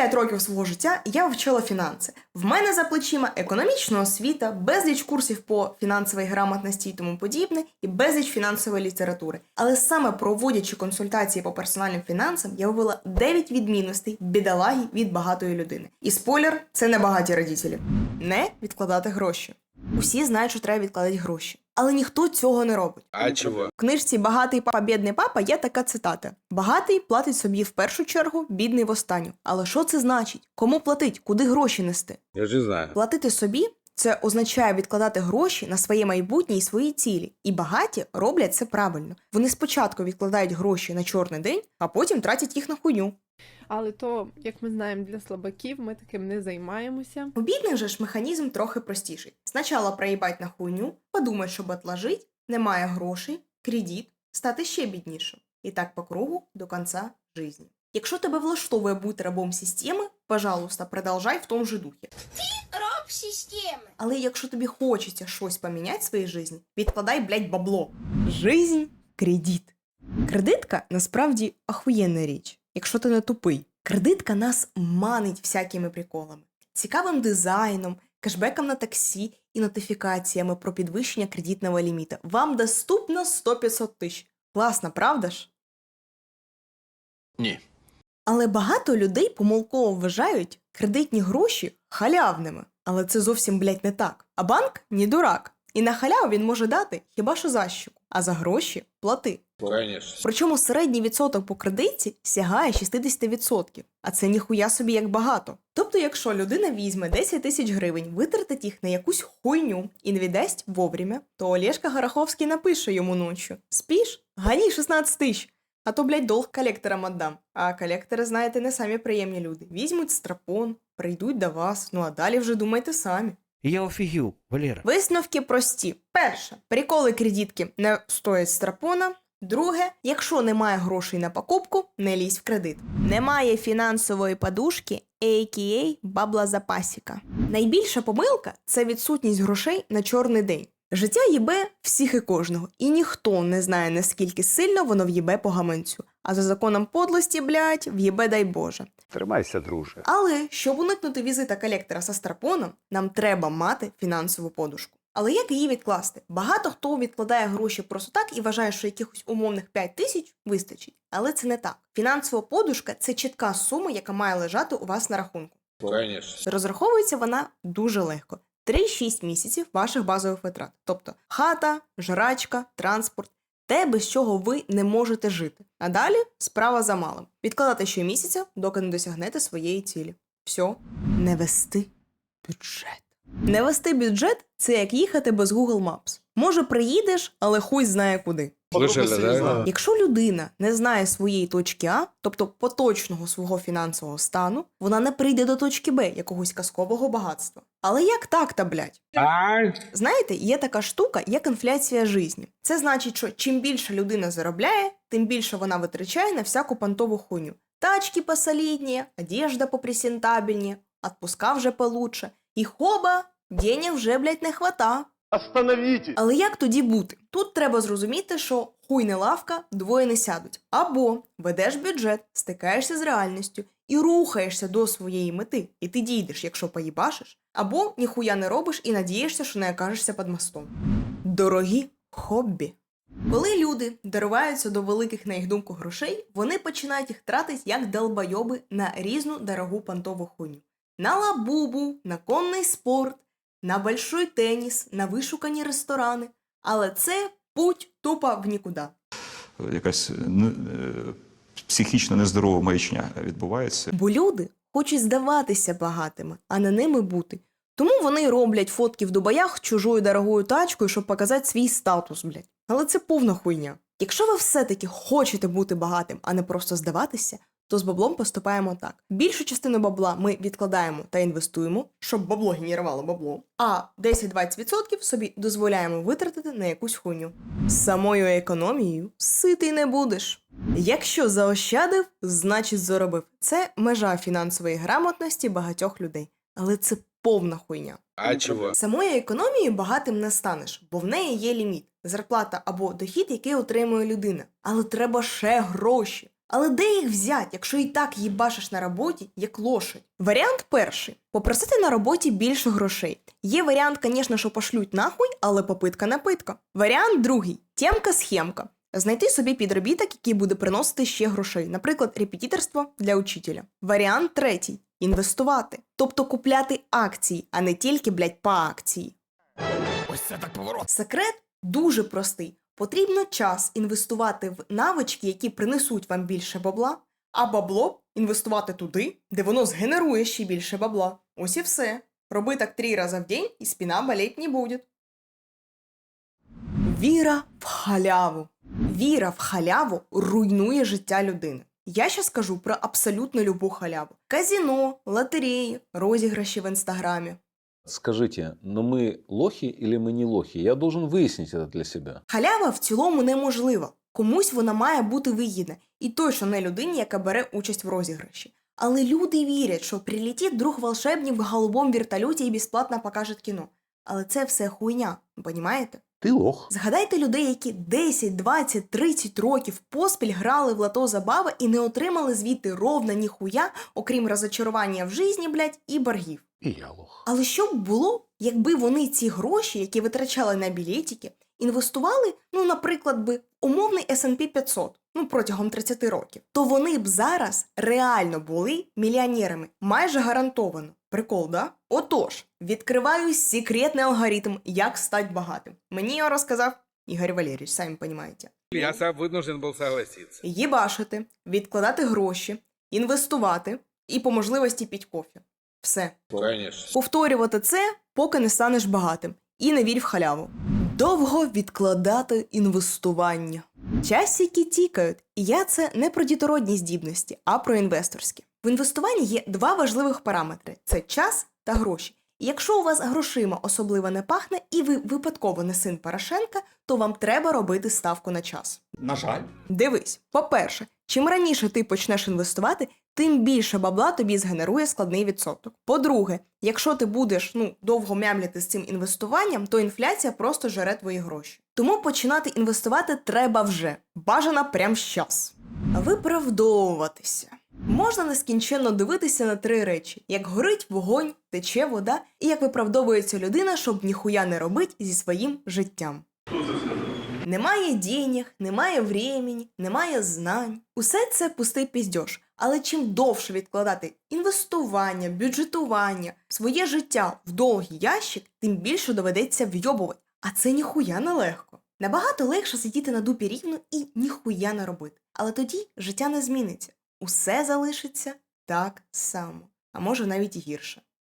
5 років свого життя я вчила фінанси. В мене за плечима економічна освіта, безліч курсів по фінансовій грамотності і тому подібне, і безліч фінансової літератури. Але саме проводячи консультації по персональним фінансам, я вивела 9 відмінностей бідолаги від багатої людини. І спойлер, це не багаті родителі. Не відкладати гроші. Усі знають, що треба відкладати гроші, але ніхто цього не робить. А чого? В книжці Багатий папа, бідний папа є така цитата: Багатий платить собі в першу чергу, бідний в останню. Але що це значить? Кому платить? Куди гроші нести? Я же знаю. Платити собі це означає відкладати гроші на своє майбутнє і свої цілі. І багаті роблять це правильно. Вони спочатку відкладають гроші на чорний день, а потім тратять їх на хуйню. Але то, як ми знаємо, для слабаків ми таким не займаємося. У бідних же ж механізм трохи простіший. Спочатку проїбать на хуйню, подумать, щоб отложить, немає грошей, кредит, стати ще біднішим. І так по кругу до кінця житті. Якщо тебе влаштовує бути рабом системи, пожалуйста, продовжай в тому же духі. раб системи. Але якщо тобі хочеться щось поміняти в своїй житті, відкладай, блядь, бабло. Жизнь кредит. Кредитка насправді ахуєнна річ, якщо ти не тупий. Кредитка нас манить всякими приколами, цікавим дизайном, кешбеком на таксі і нотифікаціями про підвищення кредитного ліміта. Вам доступно 100-500 тисяч. Класно, правда ж? Ні. Але багато людей помилково вважають кредитні гроші халявними. Але це зовсім, блядь, не так. А банк не дурак. І на халяву він може дати хіба що защику, а за гроші плати. Конечно. Причому середній відсоток по кредитці сягає 60%, а це ніхуя собі як багато. Тобто, якщо людина візьме 10 тисяч гривень, витратить їх на якусь хуйню і не віддасть вовремя, то Олешка Гороховський напише йому ночі: Спіш? Гані 16 тисяч. А то, блядь, долг колекторам отдам. А колектори, знаєте, не самі приємні люди. Візьмуть страпон, прийдуть до вас, ну а далі вже думайте самі. Я офігів, Валера. Висновки прості. Перше, приколи кредитки не стоять страпона. Друге, якщо немає грошей на покупку, не лізь в кредит. Немає фінансової подушки, a.k.a. бабла запасіка. Найбільша помилка це відсутність грошей на чорний день. Життя їбе всіх і кожного, і ніхто не знає наскільки сильно воно в'їбе по гаманцю. А за законом подлості, блядь, в'їбе дай Боже. Тримайся, друже. Але щоб уникнути візита колектора со страпоном, нам треба мати фінансову подушку. Але як її відкласти? Багато хто відкладає гроші просто так і вважає, що якихось умовних 5 тисяч вистачить. Але це не так. Фінансова подушка це чітка сума, яка має лежати у вас на рахунку. Конечно. Розраховується вона дуже легко. 3-6 місяців ваших базових витрат. Тобто хата, жрачка, транспорт, те, без чого ви не можете жити. А далі справа за малим. Відкладати щомісяця, доки не досягнете своєї цілі. Все, не вести бюджет. Не вести бюджет це як їхати без Google Maps. Може, приїдеш, але хуй знає куди. Слышали, да? Якщо людина не знає своєї точки А, тобто поточного свого фінансового стану, вона не прийде до точки Б якогось казкового багатства. Але як так та блядь? А, Знаєте, є така штука, як інфляція житті. Це значить, що чим більше людина заробляє, тим більше вона витрачає на всяку понтову хуйню. Тачки посолідні, одежда попресентабельні, отпуска вже получше. І хоба, денег вже, блядь, не хвата. Остановіть! Але як тоді бути? Тут треба зрозуміти, що хуй не лавка, двоє не сядуть. Або ведеш бюджет, стикаєшся з реальністю і рухаєшся до своєї мети, і ти дійдеш, якщо поїбашиш, або ніхуя не робиш і надієшся, що не окажешся під мостом. Дорогі хобі. Коли люди дориваються до великих, на їх думку, грошей, вони починають їх тратити як долбойоби на різну дорогу понтову хуйню. На лабубу, на конний спорт, на большой теніс, на вишукані ресторани. Але це путь тупо в нікуди. якась не- е, психічно нездорова маячня відбувається. Бо люди хочуть здаватися багатими, а не ними бути. Тому вони роблять фотки в дубаях чужою дорогою тачкою, щоб показати свій статус, блядь. Але це повна хуйня. Якщо ви все-таки хочете бути багатим, а не просто здаватися, то з баблом поступаємо так: більшу частину бабла ми відкладаємо та інвестуємо, щоб бабло генерувало бабло, а 10-20% собі дозволяємо витратити на якусь хуйню. З самою економією ситий не будеш. Якщо заощадив, значить заробив. Це межа фінансової грамотності багатьох людей. Але це повна хуйня. а чего? Самої економії багатим не станеш, бо в неї є ліміт зарплата або дохід, який отримує людина. Але треба ще гроші. Але де їх взять, якщо і так їбашиш на роботі, як лошадь? Варіант перший попросити на роботі більше грошей. Є варіант, звісно, що пошлють нахуй, але попитка на питка. Варіант другий тємка-схемка. Знайти собі підробіток, який буде приносити ще грошей, наприклад, репетиторство для учителя. Варіант третій інвестувати, тобто купляти акції, а не тільки, блядь, по акції. Ось це так поворот. Секрет дуже простий. Потрібно час інвестувати в навички, які принесуть вам більше бабла, а бабло інвестувати туди, де воно згенерує ще більше бабла. Ось і все. Роби так три рази в день, і спина болеть не буде. Віра в халяву. Віра в халяву руйнує життя людини. Я ще скажу про абсолютно любу халяву: казіно, лотереї, розіграші в інстаграмі. Скажите, но мы лохи или мы не лохи? Я должен выяснить это для себя. Халява в цілому неможлива. Комусь вона має бути вигідна, і точно не людині, яка бере участь в розіграші. Але люди вірять, що прилетить друг волшебник в голубому вертольоті і безплатно покаже кіно. Але це все хуйня, понімаєте? Ти лох. Згадайте людей, які 10, 20, 30 років поспіль грали в лото забава і не отримали звідти ровно ніхуя, окрім розочарування в житті, блядь, і боргів. І я лох. Але що б було, якби вони ці гроші, які витрачали на білетики, інвестували, ну, наприклад, би умовний S&P 500, ну протягом 30 років, то вони б зараз реально були мільйонерами, майже гарантовано. Прикол, да? Отож, відкриваю секретний алгоритм, як стати багатим. Мені його розказав Ігор Валерійович, самі розумієте. Я сам вынужден был согласиться. Їбашити, відкладати гроші, інвестувати і по можливості піть кофе. Все. Конечно. Повторювати це, поки не станеш багатим. І не вірь в халяву. Довго відкладати інвестування. Часики тікають, і я це не про дітородні здібності, а про інвесторські. В інвестуванні є два важливих параметри: це час та гроші. І якщо у вас грошима особливо не пахне, і ви випадково не син Порошенка, то вам треба робити ставку на час. На жаль. Дивись, по-перше, чим раніше ти почнеш інвестувати, тим більше бабла тобі згенерує складний відсоток. По-друге, якщо ти будеш ну довго мямлити з цим інвестуванням, то інфляція просто жере твої гроші. Тому починати інвестувати треба вже, бажано прямо щас. Виправдовуватися. Можна нескінченно дивитися на три речі: як горить вогонь, тече вода, і як виправдовується людина, щоб ніхуя не робить зі своїм життям. Немає денег, немає времени, немає знань. Усе це пустий піздьош. Але чим довше відкладати інвестування, бюджетування, своє життя в довгий ящик, тим більше доведеться вйобувати. А це ніхуя не легко. Набагато легше сидіти на дупі рівно і ніхуя не робити. Але тоді життя не зміниться. Усе залишиться так само, а може навіть гірше.